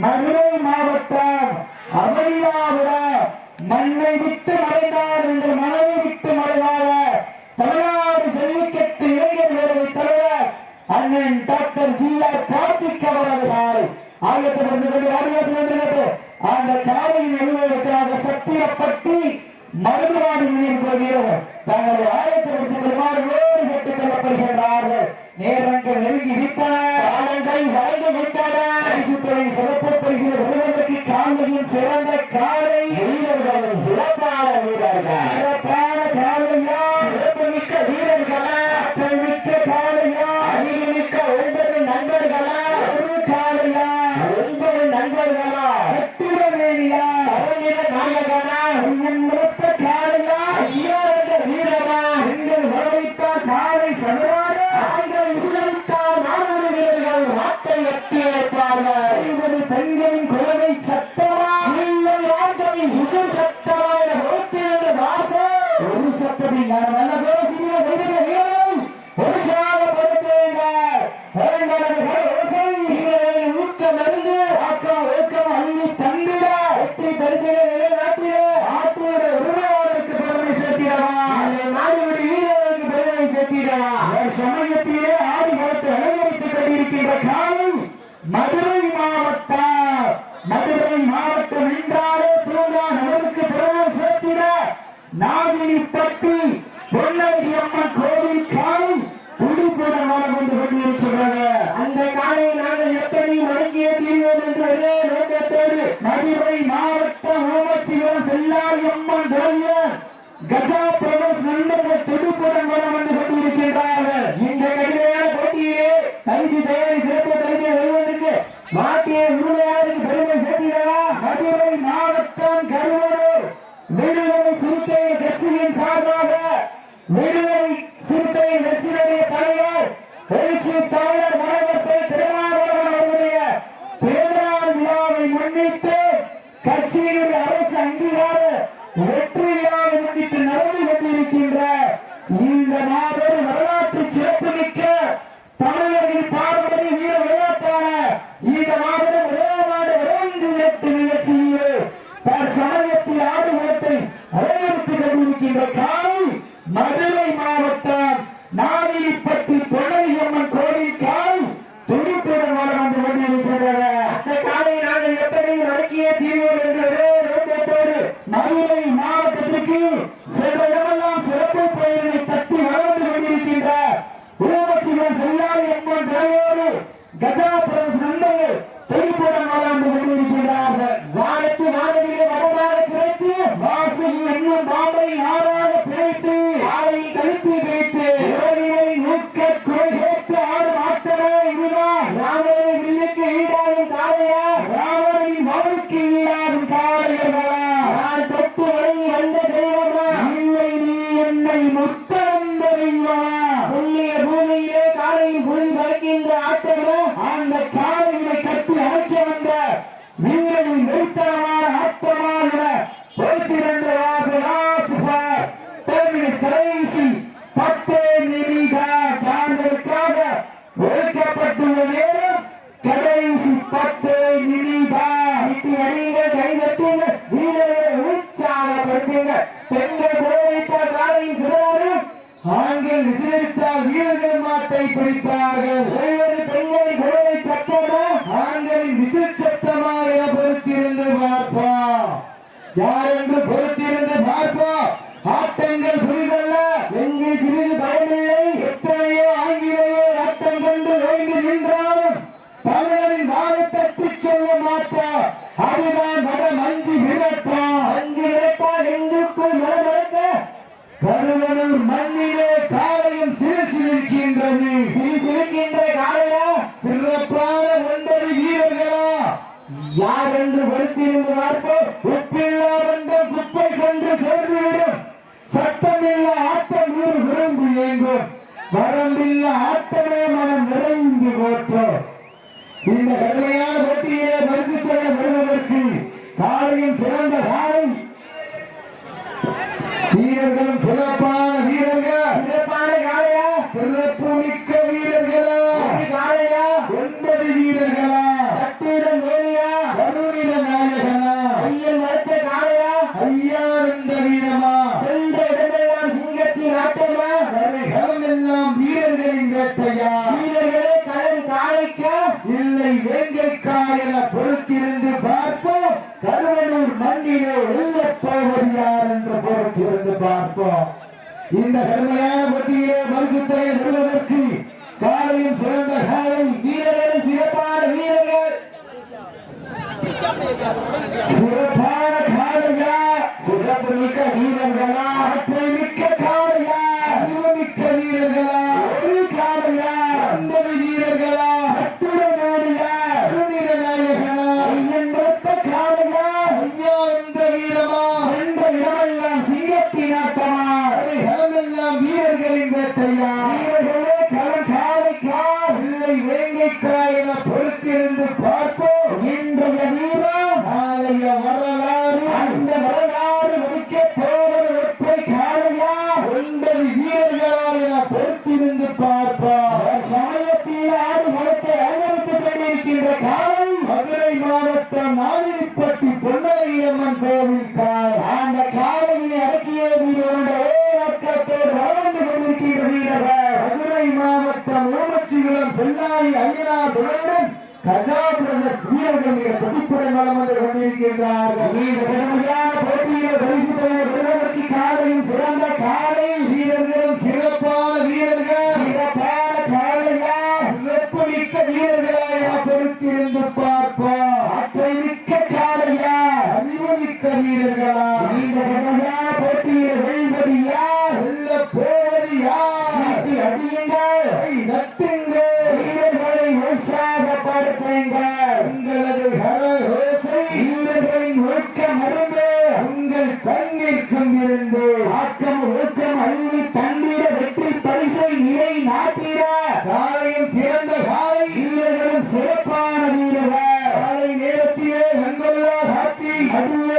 மதுரை மாவட்டம் அமளியாபுரம் மண்ணை விட்டு மறைந்தார் என்று மனதை விட்டு மறைவாக தமிழ்நாடு செல்விக்கட்டு இளைஞர் பேரவை தலைவர் அண்ணன் டாக்டர் ஜி ஆர் கார்த்திக் அவர்கள் ஆயத்தப்படுத்திக் கொண்டு அந்த காலையின் எழுவதற்காக சத்திரப்பட்டி மருதுவாடி நினைவு வீரர்கள். தங்களை ஆயத்தப்படுத்திக் கொள்ளுமாறு கேட்டுக் கொள்ளப்படுகின்றார்கள். நேரங்கள் நெருங்கி விட்டன. காலங்கள் சிறப்பு பரிசு பெறுவதற்கு சிறந்த காலை. எழுதவர்களும் சிறப்பான நாகினிப்பட்டி பொன்னகி அம்மன் கோவில் காலை துடிப்புடன் வளம் கொண்டு கொண்டிருக்கிறது அந்த காலை நாங்கள் எப்படி மடக்கிய தீர்வோம் என்ற நோக்கத்தோடு மதுரை மாவட்டம் ஓமச்சிவம் செல்லாரி அம்மன் துறையன் கஜா பிரதர்ஸ் நண்பர்கள் துடிப்புடன் வளம் வந்து கொண்டிருக்கின்றார்கள். இந்த கடுமையான போட்டியிலே பரிசு தயாரி சிறப்பு பரிசை வெல்வதற்கு முன்னிட்டு கட்சியினுடைய அரசு அங்கீகார வெற்றியாக முன்னிட்டு நடந்து கொண்டிருக்கின்ற இந்த மாபெரும் வரலாற்று சிறப்புமிக்க தமிழர்களின் பாரம்பரிய வீர விளையாட்டான இந்த மாபெரும் விளையாடு விளையாட்டு விளையாட்டு நிகழ்ச்சியில் தற்சமயத்தில் ஆடுகளத்தை அலையெடுத்துக் கொண்டிருக்கின்ற గజాపుర வீரர்கள் மாட்டை பிடிப்பார்கள் ஒருவரு பெண்களின் குரலை சத்தமா ஆண்களின் விசில் சத்தமா பொறுத்திருந்து பார்ப்போம் யார் என்று பொறுத்திருந்து பார்ப்போம் ஆட்டங்கள் புரிதல்ல. எங்கே சிறிது பயமில்லை. எத்தனையோ ஆங்கிலேயோ ஆட்டம் கொண்டு ஓய்ந்து நின்றாலும் தமிழரின் வாழை தட்டி சொல்ல மாட்டோம் அதுதான் வட மஞ்சி சத்தமில்லா ஆட்டம் நூறு விரும்பு இயங்கும் வரம்பில்லா இந்த கடுமையான போட்டியிலே பரிசுத்தையை பெறுவதற்கு காலையும் சிறந்த காலை வீரர்கள் சிறப்பான வீரர்கள் சிறப்பான காலையா சிறப்பு மிக்க வீரர்களா ஆற்றல் மிக்க காலையா அறிவுமிக்க வீரர்களா ஒரு காலையா ஒன்பது வீரர்களா அத்துடன் ஆடியா அருணிர நாயகனா ஐயன் மூத்த காலையா ஐயா என்ற வீரமா சென்ற இடமெல்லாம் சிங்கத்தின் ஆட்டமா களமெல்லாம் வீரர்களின் வேட்டையா வீரர்களே களம் காலைக்கா இல்லை வேங்கைக்கா என பொறுத்திருந்து பார்ப்போம். இன்றைய வீரம் நாளைய வரலாறு அந்த வரலாறு முடிக்க போவது ஒற்றை காலையா? ஒன்பது வீரர்களா என பொறுத்திருந்து பார்ப்போம். சமயத்தில் ஆறு மரத்தை அலங்கரித்துக் கொண்டிருக்கின்ற காலம் மதுரை மாவட்டம் நாளிப்பட்டி பொன்னலையம்மன் கோவில் கால் அந்த காலையை அடக்கிய வீரர் அக்கத்தோடு வளர்ந்து கொண்டிருக்கின்ற வீரர்கள் மதுரை மாவட்டம் ஓமச்சிகுளம் செல்லாரி ஐயனார் துணையுடன் கஜா பிரதர்ஸ் வீரர்கள் மிக துடிப்புடன் வளம் வந்து கொண்டிருக்கின்றார்கள் போட்டியில் பரிசு பெறுவதற்கு காலையும் சிறந்த காலை வீரர்களும் சிறப்பான வீரர்கள். சிறப்பான காலையா? சிறப்பு மிக்க வீரர்களாக பொறுத்திருந்து பார்ப்போம். ஆற்றல் மிக்க காலையா? அறிவுமிக்க வீரர்களா? இந்த பெருமையான போட்டியில் வெல்வது யார்? வெல்ல போவது யார்? அடியுங்கள். கை வீரர்களை உற்சாகப்படுத்துங்கள். காட்சி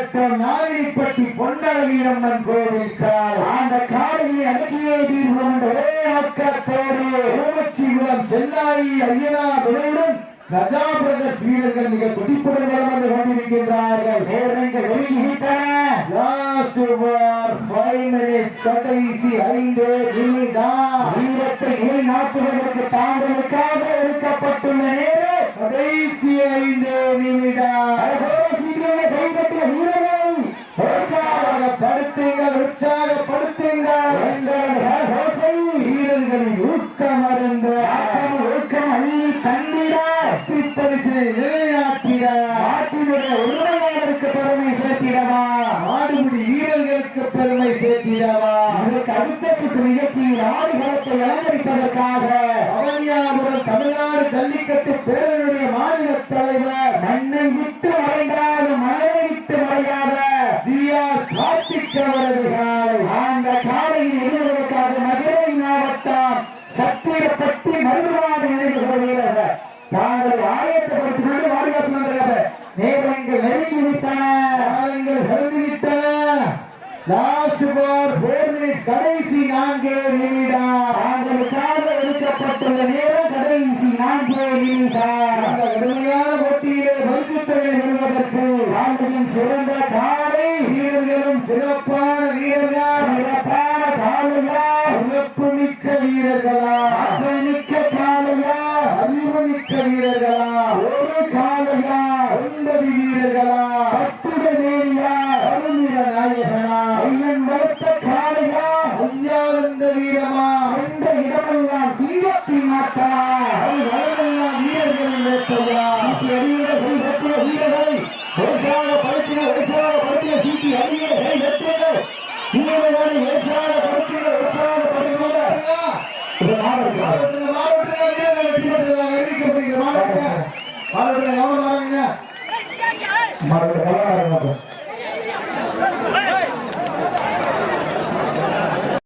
மதுரை மாவட்டம் நாகைப்பட்டி பொன்னழகியம்மன் கோவில் கால். அந்த காலையை அடக்கியே தீர்வு என்ற ஒரே நோக்கத்தோடு ஓமச்சிகுளம் செல்லாயி ஐயனா துணையுடன் கஜா பிரதர்ஸ் வீரர்கள் மிக துடிப்புடன் வளம் வந்து கொண்டிருக்கின்றார்கள். நேரங்கள் வெளியிட்டன. லாஸ்ட் ஓவர் ஃபைவ் மினிட்ஸ் கடைசி ஐந்து நிமிடம் தாங்களுக்காக எடுக்கப்பட்டுள்ள நேரம். கடைசி ஐந்து நிமிடம் பரிசினை நிலைநாட்டிட. நாட்டினுடைய உரிமையாளருக்கு பெருமை சேர்த்திடவா? நாடுமுடி வீரர்களுக்கு பெருமை சேர்த்திடவா? இதற்கு அடுத்த சுற்று நிகழ்ச்சியில் ஆடுகளத்தை அலங்கரிப்பதற்காக. அவனியாபுரம் தமிழ்நாடு ஜல்லிக்கட்டு பேரனுடைய மாநில தலைவர். மண்ணை விட்டு மறைந்தாலும் மனதை விட்டு மறையாத ஜிஆர் கார்த்திக் அவரது காலை அந்த காலையில் எழுதுவதற்காக மதுரை மாவட்டம் சத்திரப்பட்டி மருதுவாத நினைவுகள் வீரர்கள் தாங்கள் ஆயத்தப்படுத்திக் கொண்டு வாரிவாசல் வந்திருக்கிறது நேரங்கள் நெருங்கி விட்டன காலங்கள் கலந்துவிட்டன லாஸ்ட் பார் போர் மினிட்ஸ் கடைசி நான்கே நிமிடம் தாங்களுக்காக ஒதுக்கப்பட்டுள்ள நேரம் கடைசி நான்கே நிமிடம் அந்த கடுமையான போட்டியிலே பரிசுத்தொகை பெறுவதற்கு ஆண்டின் சிறந்த காலை வீரர்களும் சிறப்பான வீரர்கள் சிறப்பான காலையா சிறப்பு மிக்க வீரர்களா மிக்க காலையா அறிவு மிக்க வீரர்களா